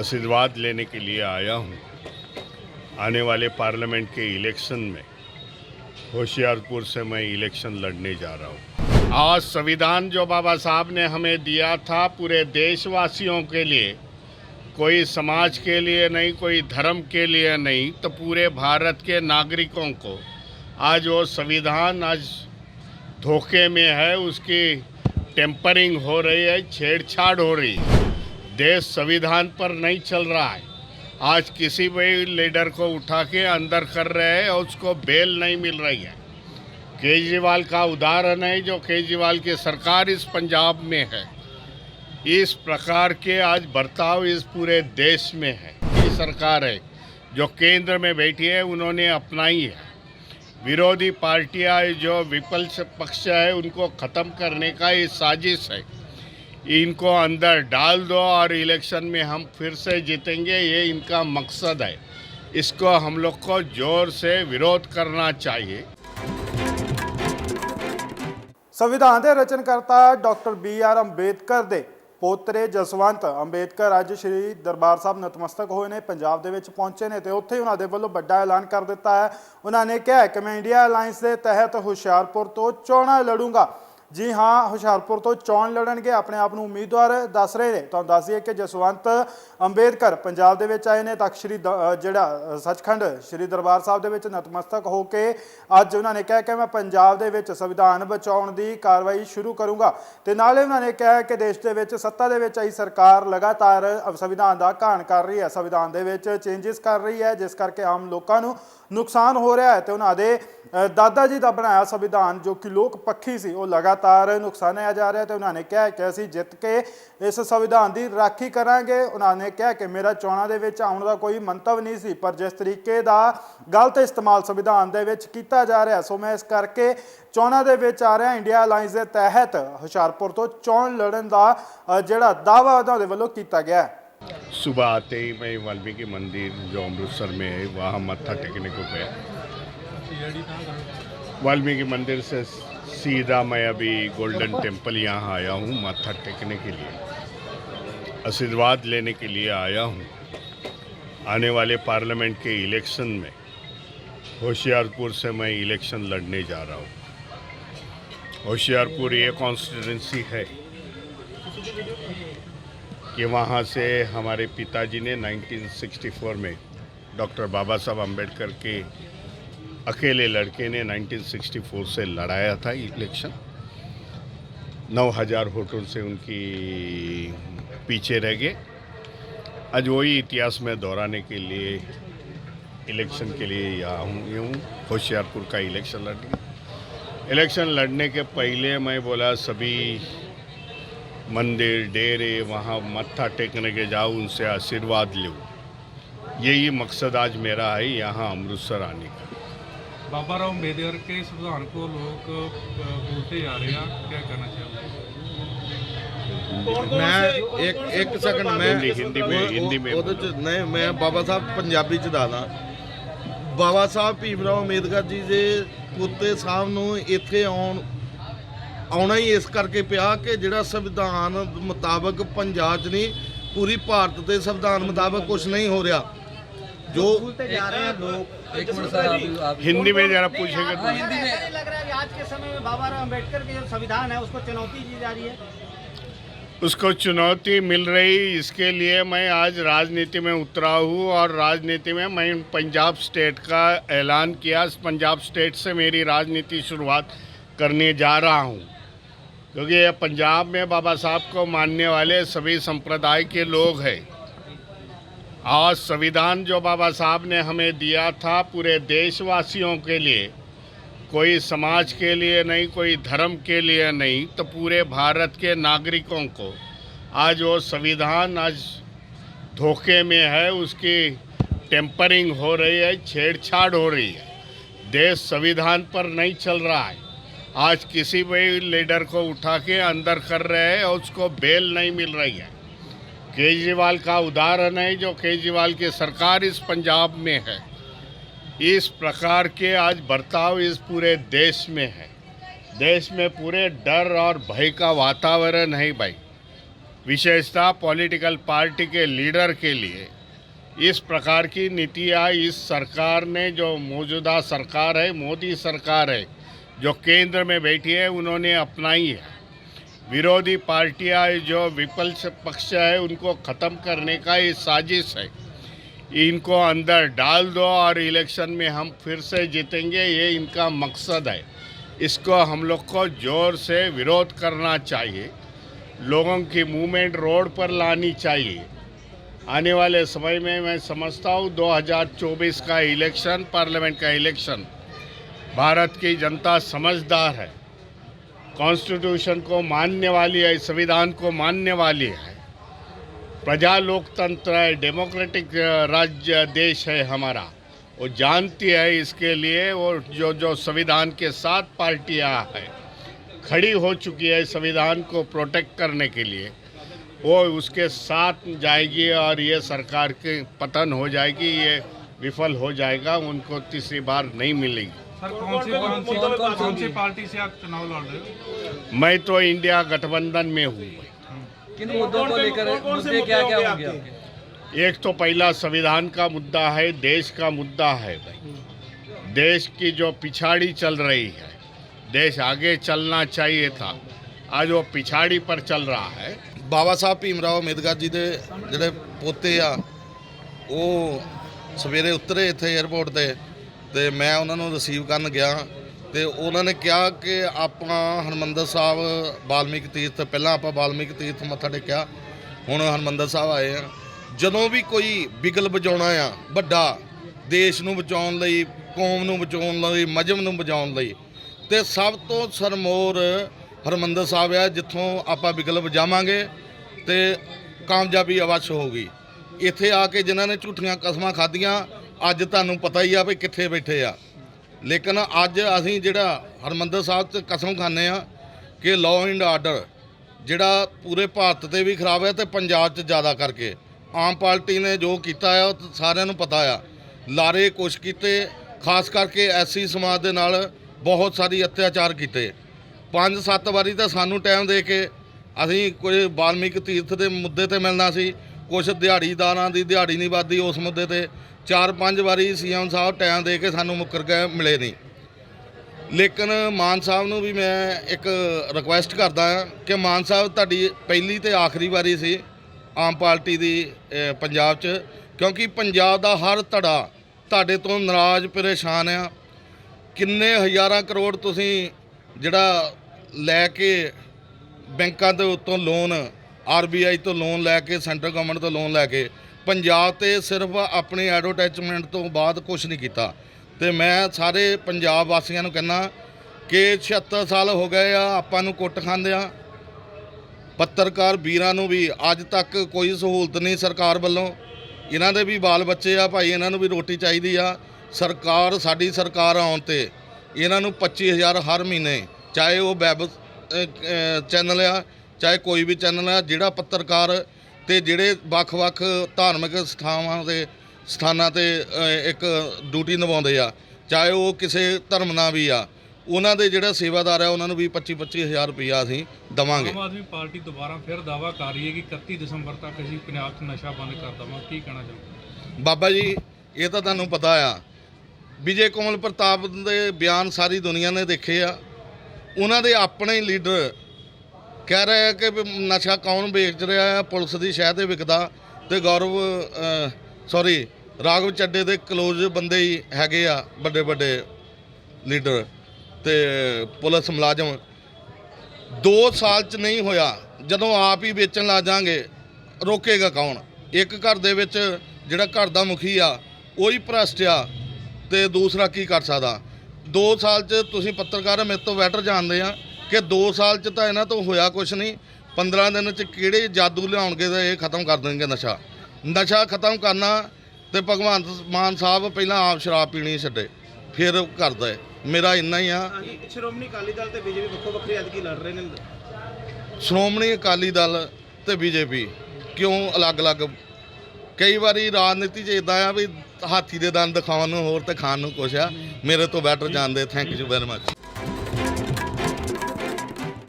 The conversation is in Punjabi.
आशीर्वाद लेने के लिए आया हूँ। आने वाले पार्लियामेंट के इलेक्शन में, होशियारपुर से मैं इलेक्शन लड़ने जा रहा हूँ। आज संविधान जो बाबा साहब ने हमें दिया था पूरे देशवासियों के लिए, कोई समाज के लिए नहीं, कोई धर्म के लिए नहीं तो पूरे भारत के नागरिकों को आज वो संविधान आज धोखे में है, उसकी टेम्परिंग हो रही है, छेड़छाड़ हो रही है। देश संविधान पर नहीं चल रहा है। आज किसी भी लीडर को उठा के अंदर कर रहे हैं और उसको बेल नहीं मिल रही है। केजरीवाल का उदाहरण है, जो केजरीवाल की सरकार इस पंजाब में है। इस प्रकार के आज बर्ताव इस पूरे देश में है। ये सरकार है, जो केंद्र में बैठी है, उन्होंने अपनाई है। विरोधी पार्टियाँ जो विपक्ष पक्ष है, उनको ख़त्म करने का ये साजिश है। इनको अंदर डाल दो और इलेक्शन में हम फिर से जीतेंगे ये इनका मकसद है इसको हम लोग को जोर से विरोध करना चाहिए ਸੰਵਿਧਾਨ ਦੇ ਰਚਨਕਰਤਾ ਡਾਕਟਰ ਬੀ ਆਰ ਅੰਬੇਦਕਰ ਦੇ ਪੋਤਰੇ ਜਸਵੰਤ ਅੰਬੇਦਕਰ ਅੱਜ ਸ੍ਰੀ ਦਰਬਾਰ ਸਾਹਿਬ ਨਤਮਸਤਕ ਹੋਏ ਨੇ ਪੰਜਾਬ ਦੇ ਵਿੱਚ ਪਹੁੰਚੇ ਨੇ ਤੇ ਉੱਥੇ ਹੀ ਉਹਨਾਂ ਦੇ ਵੱਲੋਂ ਵੱਡਾ ਐਲਾਨ ਕਰ ਦਿੱਤਾ ਹੈ ਉਹਨਾਂ ਨੇ ਕਿਹਾ ਹੈ ਕਿ ਮੈਂ ਇੰਡੀਆ ਅਲਾਈਅੰਸ ਦੇ ਤਹਿਤ ਹੁਸ਼ਿਆਰਪੁਰ ਤੋਂ ਚੋਣਾਂ ਲੜੂੰਗਾ ਜੀ ਹਾਂ, ਹੁਸ਼ਿਆਰਪੁਰ ਤੋਂ ਚੋਣ ਲੜਨਗੇ ਆਪਣੇ ਆਪ ਨੂੰ ਉਮੀਦਵਾਰ ਦੱਸ ਰਹੇ ਨੇ। ਤੁਹਾਨੂੰ ਦੱਸ ਦਈਏ ਕਿ ਜਸਵੰਤ ਅੰਬੇਦਕਰ ਪੰਜਾਬ ਦੇ ਵਿੱਚ ਆਏ ਨੇ ਤਖਤ ਸ੍ਰੀ ਦ- ਜਿਹੜਾ ਸੱਚਖੰਡ ਸ੍ਰੀ ਦਰਬਾਰ ਸਾਹਿਬ ਦੇ ਵਿੱਚ ਨਤਮਸਤਕ ਹੋ ਕੇ ਅੱਜ ਉਹਨਾਂ ਨੇ ਕਿਹਾ ਕਿ ਮੈਂ ਪੰਜਾਬ ਦੇ ਵਿੱਚ ਸੰਵਿਧਾਨ ਬਚਾਉਣ ਦੀ ਕਾਰਵਾਈ ਸ਼ੁਰੂ ਕਰੂੰਗਾ। ਤੇ ਨਾਲੇ ਉਹਨਾਂ ਨੇ ਕਿਹਾ ਕਿ ਦੇਸ਼ ਦੇ ਵਿੱਚ ਸੱਤਾ ਦੇ ਵਿੱਚ ਆਈ ਸਰਕਾਰ ਲਗਾਤਾਰ ਸੰਵਿਧਾਨ ਦਾ ਘਾਣ ਕਰ ਰਹੀ ਹੈ। ਸੰਵਿਧਾਨ ਦੇ ਵਿੱਚ ਚੇਂਜਸ ਕਰ ਰਹੀ ਹੈ, ਜਿਸ ਕਰਕੇ ਆਮ ਲੋਕਾਂ ਨੂੰ ਨੁਕਸਾਨ ਹੋ ਰਿਹਾ ਹੈ ਤੇ ਉਹਨਾਂ ਦੇ ਦਾਦਾ ਜੀ ਦਾ ਬਣਾਇਆ ਸੰਵਿਧਾਨ ਜੋ ਕਿ ਲੋਕ ਪੱਖੀ ਸੀ, ਉਹ ਲਗਾਤਾਰ ਨੁਕਸਾਨਿਆ ਜਾ ਰਿਹਾ ਤੇ ਉਹਨਾਂ ਨੇ ਕਿਹਾ ਕਿ ਅਸੀਂ ਜਿੱਤ ਕੇ ਇਸ ਸੰਵਿਧਾਨ ਦੀ ਰਾਖੀ ਕਰਾਂਗੇ। ਉਹਨਾਂ ਨੇ ਕਿਹਾ ਕਿ ਮੇਰਾ ਚੋਣਾਂ ਦੇ ਵਿੱਚ ਆਉਣ ਦਾ ਕੋਈ ਮੰਤਵ ਨਹੀਂ ਸੀ, ਪਰ ਜਿਸ ਤਰੀਕੇ ਦਾ ਗਲਤ ਇਸਤੇਮਾਲ ਸੰਵਿਧਾਨ ਦੇ ਵਿੱਚ ਕੀਤਾ ਜਾ ਰਿਹਾ, ਸੋ ਮੈਂ ਇਸ ਕਰਕੇ ਚੋਣਾਂ ਦੇ ਵਿੱਚ ਆ ਰਿਹਾ। ਇੰਡੀਆ ਅਲਾਈਅੰਸ ਦੇ ਤਹਿਤ ਹੁਸ਼ਿਆਰਪੁਰ ਤੋਂ ਚੋਣ ਲੜਨ ਦਾ ਜਿਹੜਾ ਦਾਅਵਾ ਉਹਨਾਂ ਦੇ ਵੱਲੋਂ ਕੀਤਾ ਗਿਆ ਹੈ। सुबह आते ही मैं वाल्मीकि मंदिर जो अमृतसर में है, वहाँ मत्था टेकने को गया वाल्मीकि मंदिर से सीधा मैं अभी गोल्डन टेंपल यहाँ आया हूँ मत्था टेकने के लिए। आशीर्वाद लेने के लिए आया हूँ। आने वाले पार्लियामेंट के इलेक्शन में, होशियारपुर से मैं इलेक्शन लड़ने जा रहा हूँ। होशियारपुर ये कॉन्स्टिट्यूंसी है। कि वहाँ से हमारे पिताजी ने 1964 में डॉक्टर बाबा साहब अंबेडकर के अकेले लड़के ने 1964 से लड़ाया था इलेक्शन। नौ हज़ार वोटों से उनकी पीछे रह गए। आज वही इतिहास में दोहराने के लिए, इलेक्शन के लिए यहाँ हूँ, ये हूँ, होशियारपुर का इलेक्शन लड़ने इलेक्शन लड़ने के पहले मैं बोला, सभी मंदिर डेरे वहाँ मत्था टेकने के जाऊँ उनसे आशीर्वाद लूँ यही मकसद आज मेरा है यहाँ अमृतसर आने का बाबा राव अम्बेडकर के संविधान को लोग अ, भूलते जा रहे हैं क्या कहना चाहोगे ਮੈਂ ਇੱਕ ਇੱਕ ਸੈਕਿੰਡ ਮੈਂ ਹਿੰਦੀ- ਹਿੰਦੀ में- ਉਹ- ਹਿੰਦੀ में ਉਹਦੇ ਚ ਨਹੀਂ ਮੈਂ ਬਾਬਾ ਸਾਹਿਬ ਪੰਜਾਬੀ ਚ ਦੱਸਦਾ ਬਾਬਾ ਸਾਹਿਬ ਭੀਮ ਰਾਓ ਅੰਬੇਦਕਰ ਜੀ ਦੇ ਪੁੱਤੇ ਸਾਹਿਬ ਨੂੰ ਇੱਥੇ ਆਉਣ ਆਉਣਾ ਹੀ ਇਸ ਕਰਕੇ ਪਿਆ ਕਿ ਜਿਹੜਾ ਸੰਵਿਧਾਨ ਮੁਤਾਬਕ ਪੰਜਾਬ 'ਚ ਨਹੀਂ ਪੂਰੀ ਭਾਰਤ ਦੇ ਸੰਵਿਧਾਨ ਮੁਤਾਬਕ ਕੁਝ ਨਹੀਂ ਹੋ ਰਿਹਾ ਜੋ एक मिनट सर आप आप हिंदी में जरा पूछेंगे तो हिंदी में नहीं लग रहा है कि आज के समय में बाबा राव अम्बेडकर के जो संविधान है उसको चुनौती दी जा रही है उसको चुनौती मिल रही इसके लिए मैं आज राजनीति में उतरा हूँ और राजनीति में मैं पंजाब स्टेट का ऐलान किया पंजाब स्टेट से मेरी राजनीति शुरुआत करने जा रहा हूँ क्योंकि ये पंजाब में बाबा साहब को मानने वाले सभी संप्रदाय के लोग हैं। आज संविधान जो बाबा साहब ने हमें दिया था पूरे देशवासियों के लिए, कोई समाज के लिए नहीं, कोई धर्म के लिए नहीं तो पूरे भारत के नागरिकों को आज वो संविधान आज धोखे में है, उसकी टेम्परिंग हो रही है, छेड़छाड़ हो रही है। देश संविधान पर नहीं चल रहा है। आज किसी भी लीडर को उठा के अंदर कर रहे हैं और उसको बेल नहीं मिल रही है। केजरीवाल का उदाहरण है, जो केजरीवाल की सरकार इस पंजाब में है। इस प्रकार के आज बर्ताव इस पूरे देश में है। देश में पूरे डर और भय का वातावरण है भाई। विशेषता पॉलिटिकल पार्टी के लीडर के लिए इस प्रकार की नीतियाँ इस सरकार ने, जो मौजूदा सरकार है, मोदी सरकार है जो केंद्र में बैठी है, उन्होंने अपनाई है। विरोधी पार्टियाँ जो विपक्ष पक्ष है, उनको ख़त्म करने का ये साजिश है। इनको अंदर डाल दो और इलेक्शन में हम फिर से जीतेंगे, ये इनका मकसद है। इसको हम लोग को ज़ोर से विरोध करना चाहिए। लोगों की मूवमेंट रोड पर लानी चाहिए। आने वाले समय में मैं समझता हूँ 2024 का इलेक्शन, पार्लियामेंट का इलेक्शन भारत की जनता समझदार है। कॉन्स्टिट्यूशन को मानने वाली है, संविधान को मानने वाली है। प्रजा लोकतंत्र है डेमोक्रेटिक राज्य, देश है हमारा। वो जानती है इसके लिए, वो जो जो संविधान के साथ पार्टियाँ हैं, खड़ी हो चुकी है संविधान को प्रोटेक्ट करने के लिए। वो उसके साथ जाएगी और ये सरकार के पतन हो जाएगी, ये विफल हो जाएगा, उनको तीसरी बार नहीं मिलेगी। मैं तो इंडिया गठबंधन में हूँ। एक तो पहला संविधान का मुद्दा है देश का मुद्दा है भाई। देश की जो पिछाड़ी चल रही है देश आगे चलना चाहिए था। आज वो पिछाड़ी पर चल रहा है। बाबा साहब भीमराव अम्बेदकर जी के जोड़े पोते आ सवेरे उतरे इतने एयरपोर्ट से ਤੇ ਮੈਂ ਉਹਨਾਂ ਨੂੰ ਰਿਸੀਵ ਕਰਨ ਗਿਆ ਤੇ ਉਹਨਾਂ ਨੇ ਕਿਹਾ ਕਿ ਆਪਾਂ ਹਰਮੰਦਰ ਸਾਹਿਬ ਬਾਲਮੀਕ ਤੀਰਥ, ਪਹਿਲਾਂ ਆਪਾਂ ਬਾਲਮੀਕ ਤੀਰਥ ਮੱਥਾ ਟੇਕਿਆ, ਹੁਣ ਹਰਮੰਦਰ ਸਾਹਿਬ ਆਏ ਆ। ਜਦੋਂ ਵੀ ਕੋਈ ਬਿਗਲ ਵਜਾਉਣਾ ਆ, ਵੱਡਾ, ਦੇਸ਼ ਨੂੰ ਬਚਾਉਣ ਲਈ, ਕੌਮ ਨੂੰ ਬਚਾਉਣ ਲਈ ਮਜਮ ਨੂੰ ਬਚਾਉਣ ਲਈ, ਤੇ ਸਭ ਤੋਂ ਸਰਮੋਰ ਹਰਮੰਦਰ ਸਾਹਿਬ ਆ, ਜਿੱਥੋਂ ਆਪਾਂ ਬਿਗਲ ਵਜਾਵਾਂਗੇ ਤੇ ਕਾਮਯਾਬੀ ਅਵਸ਼ ਹੋਊਗੀ। ਇੱਥੇ ਆ ਕੇ ਜਿਨ੍ਹਾਂ ਨੇ ਝੂਠੀਆਂ ਕਸਮਾਂ ਖਾਧੀਆਂ ਅੱਜ ਤੁਹਾਨੂੰ ਪਤਾ ਹੀ ਆ ਵੀ ਕਿੱਥੇ ਬੈਠੇ ਆ। ਲੇਕਿਨ ਅੱਜ ਅਸੀਂ ਜਿਹੜਾ ਹਰਮੰਦਰ ਸਾਹਿਬ 'ਚ ਕਸਮ ਖਾਂਦੇ ਆ ਕਿ ਲਾਅ ਐਂਡ ਆਰਡਰ ਜਿਹੜਾ ਪੂਰੇ ਭਾਰਤ ਤੇ ਵੀ ਖਰਾਬ ਹੈ ਤੇ ਪੰਜਾਬ 'ਚ ਜ਼ਿਆਦਾ ਕਰਕੇ। ਆਮ ਪਾਰਟੀ ਨੇ ਜੋ ਕੀਤਾ ਆ, ਉਹ ਸਾਰਿਆਂ ਨੂੰ ਪਤਾ ਆ। ਲਾਰੇ ਕੁਛ ਕੀਤੇ, ਖਾਸ ਕਰਕੇ ਐਸੀ ਸਮਾਜ ਦੇ ਨਾਲ ਬਹੁਤ ਸਾਰੀ ਅਤਿਆਚਾਰ ਕੀਤੇ। ਪੰਜ ਸੱਤ ਵਾਰੀ ਤਾਂ ਸਾਨੂੰ ਟਾਈਮ ਦੇ ਕੇ ਅਸੀਂ ਕੋਈ ਬਾਲਮੀਕ ਤੀਰਥ ਦੇ ਮੁੱਦੇ ਤੇ ਮਿਲਣਾ ਸੀ। ਕੁਝ ਦਿਹਾੜੀਦਾਰਾਂ ਦੀ ਦਿਹਾੜੀ ਨਹੀਂ ਵੱਧਦੀ, ਉਸ ਮੁੱਦੇ ਤੇ ਚਾਰ ਪੰਜ ਵਾਰੀ ਸੀਐਮ ਸਾਹਿਬ ਟਾਈਮ ਦੇ ਕੇ ਸਾਨੂੰ ਮੁੱਕਰ ਕੇ ਮਿਲੇ ਨਹੀਂ। ਲੇਕਿਨ ਮਾਨ ਸਾਹਿਬ ਨੂੰ ਵੀ ਮੈਂ ਇੱਕ ਰਿਕੁਐਸਟ ਕਰਦਾ ਹਾਂ ਕਿ ਮਾਨ ਸਾਹਿਬ, ਤੁਹਾਡੀ ਪਹਿਲੀ ਤੇ ਆਖਰੀ ਵਾਰੀ ਸੀ ਆਮ ਪਾਰਟੀ ਦੀ ਪੰਜਾਬ 'ਚ, ਕਿਉਂਕਿ ਪੰਜਾਬ ਦਾ ਹਰ ਧੜਾ ਤੁਹਾਡੇ ਤੋਂ ਨਾਰਾਜ਼, ਪਰੇਸ਼ਾਨ ਆ। ਕਿੰਨੇ ਹਜ਼ਾਰਾਂ ਕਰੋੜ ਤੁਸੀਂ ਜਿਹੜਾ ਲੈ ਕੇ ਬੈਂਕਾਂ ਦੇ ਉੱਤੋਂ ਲੋਨ ਆਰਬੀਆਈ ਤੋਂ ਲੋਨ ਲੈ ਕੇ ਸੈਂਟਰ ਗਵਰਨਮੈਂਟ ਤੋਂ ਲੋਨ ਲੈ ਕੇ, ਪੰਜਾਬ ਤੇ ਸਿਰਫ ਆਪਣੀ ਐਡਵਰਟਾਈਜ਼ਮੈਂਟ ਤੋਂ ਬਾਅਦ ਕੁਝ ਨਹੀਂ ਕੀਤਾ। ਤੇ ਮੈਂ ਸਾਰੇ ਪੰਜਾਬ ਵਾਸੀਆਂ ਨੂੰ ਕਹਿੰਦਾ ਕਿ 76 ਸਾਲ ਹੋ ਗਏ ਆ, ਆਪਾਂ ਨੂੰ ਕੁੱਟ ਖਾਂਦੇ ਆ। ਪੱਤਰਕਾਰ ਵੀਰਾਂ ਨੂੰ ਵੀ ਅੱਜ ਤੱਕ ਕੋਈ ਸਹੂਲਤ ਨਹੀਂ ਸਰਕਾਰ ਵੱਲੋਂ। ਇਹਨਾਂ ਦੇ ਵੀ ਬਾਲ ਬੱਚੇ ਆ, ਭਾਈ ਇਹਨਾਂ ਨੂੰ ਵੀ ਰੋਟੀ ਚਾਹੀਦੀ ਆ। ਸਰਕਾਰ, ਸਾਡੀ ਸਰਕਾਰ ਆਉਣ ਤੇ ਇਹਨਾਂ ਨੂੰ 25000 ਹਰ ਮਹੀਨੇ, ਚਾਹੇ ਉਹ ਵੈਬ ਚੈਨਲ ਆ ਚਾਹੇ ਕੋਈ ਵੀ ਚੈਨਲ ਆ ਜਿਹੜਾ ਪੱਤਰਕਾਰ ਤੇ ਜਿਹੜੇ ਵੱਖ-ਵੱਖ ਧਾਰਮਿਕ ਸਥਾਵਾਂ ਦੇ ਸਥਾਨਾਂ ਤੇ ਇੱਕ ਡਿਊਟੀ ਨਿਭਾਉਂਦੇ ਆ ਚਾਹੇ ਉਹ ਕਿਸੇ ਧਰਮ ਨਾਲ ਵੀ ਆ ਉਹਨਾਂ ਦੇ ਜਿਹੜਾ ਸੇਵਾਦਾਰ ਆ ਉਹਨਾਂ ਨੂੰ ਵੀ 25-25000 ਰੁਪਈਆ ਅਸੀਂ ਦਵਾਂਗੇ। ਆਮ ਆਦਮੀ ਪਾਰਟੀ ਦੁਬਾਰਾ ਫਿਰ ਦਾਵਾ ਕਰ ਰਹੀ ਹੈ ਕਿ 31 ਦਸੰਬਰ ਤੱਕ ਅਸੀਂ ਪੰਜਾਬ 'ਚ ਨਸ਼ਾ ਬੰਦ ਕਰ ਦਵਾਂ ਕੀ ਕਹਿਣਾ ਚਾਹੁੰਦੇ ਬਾਬਾ ਜੀ ਇਹ ਤਾਂ ਤੁਹਾਨੂੰ ਪਤਾ ਆ ਵਿਜੇ ਕਮਲ ਪ੍ਰਤਾਪ ਦੇ ਬਿਆਨ ਸਾਰੀ ਦੁਨੀਆ ਨੇ ਦੇਖੇ ਆ। ਉਹਨਾਂ ਦੇ ਆਪਣੇ ਲੀਡਰ ਕਹਿ ਰਿਹਾ ਆ ਕਿ ਵੀ ਨਸ਼ਾ ਕੌਣ ਵੇਚ ਰਿਹਾ ਆ ਪੁਲਿਸ ਦੀ ਸ਼ਹਿ ਤੇ ਵਿਕਦਾ ਤੇ ਗੌਰਵ ਸੌਰੀ ਰਾਘਵ ਚੱਡੇ ਦੇ ਕਲੋਜ਼ ਬੰਦੇ ਹੀ ਹੈਗੇ ਆ, ਵੱਡੇ ਵੱਡੇ ਲੀਡਰ ਤੇ ਪੁਲਿਸ ਮੁਲਾਜ਼ਮ। 2 ਸਾਲ ਚ ਨਹੀਂ ਹੋਇਆ, ਜਦੋਂ ਆਪ ਹੀ ਵੇਚਣ ਲੱਗ ਜਾਾਂਗੇ ਰੋਕੇਗਾ ਕੌਣ? ਇੱਕ ਘਰ ਦੇ ਵਿੱਚ ਜਿਹੜਾ ਘਰ ਦਾ ਮੁਖੀ ਆ, ਉਹੀ ਭ੍ਰਸ਼ਟ ਆ ਤੇ ਦੂਸਰਾ ਕੀ ਕਰ ਸਕਦਾ? 2 ਸਾਲ ਚ ਤੁਸੀਂ ਪੱਤਰਕਾਰ ਮੇਰੇ ਤੋਂ ਬੈਟਰ ਜਾਣਦੇ ਆ ਕਿ 2 ਸਾਲ ਚ ਤਾਂ ਇਹਨਾਂ ਤੋਂ ਹੋਇਆ ਕੁਝ ਨਹੀਂ 15 ਦਿਨ ਚ ਕਿਹੜੇ ਜਾਦੂ ਲਿਆਉਣਗੇ ਤਾਂ ਇਹ ਖਤਮ ਕਰ ਦੇਣਗੇ ਨਸ਼ਾ। ਨਸ਼ਾ ਖਤਮ ਕਰਨਾ ਤੇ ਭਗਵੰਤ ਮਾਨ ਸਾਹਿਬ ਪਹਿਲਾਂ ਆਪ ਸ਼ਰਾਬ ਪੀਣੀ ਛੱਡੇ ਫਿਰ ਕਰਦਾ ਹੈ। ਮੇਰਾ ਇੰਨਾ ਹੀ ਆ। ਸ਼੍ਰੋਮਣੀ ਅਕਾਲੀ ਦਲ ਤੇ ਬੀਜੇਪੀ ਵੱਖੋ ਵੱਖਰੀ ਐਤਕੀ ਲੜ ਰਹੇ ਨੇ? ਸ਼੍ਰੋਮਣੀ ਅਕਾਲੀ ਦਲ ਤੇ ਬੀਜੇਪੀ ਕਿਉਂ ਅਲੱਗ-ਅਲੱਗ ਕਈ ਵਾਰੀ ਰਾਜਨੀਤੀ 'ਚ ਇਦਾਂ ਆ ਵੀ ਹਾਥੀ ਦੇ ਦੰਦ ਦਿਖਾਉਣ ਨੂੰ ਹੋਰ ਤੇ ਖਾਣ ਨੂੰ ਕੁਛ ਆ। ਮੇਰੇ ਤੋਂ ਬੈਟਰ ਜਾਣਦੇ ਥੈਂਕ ਯੂ ਵੈਰੀ ਮਚ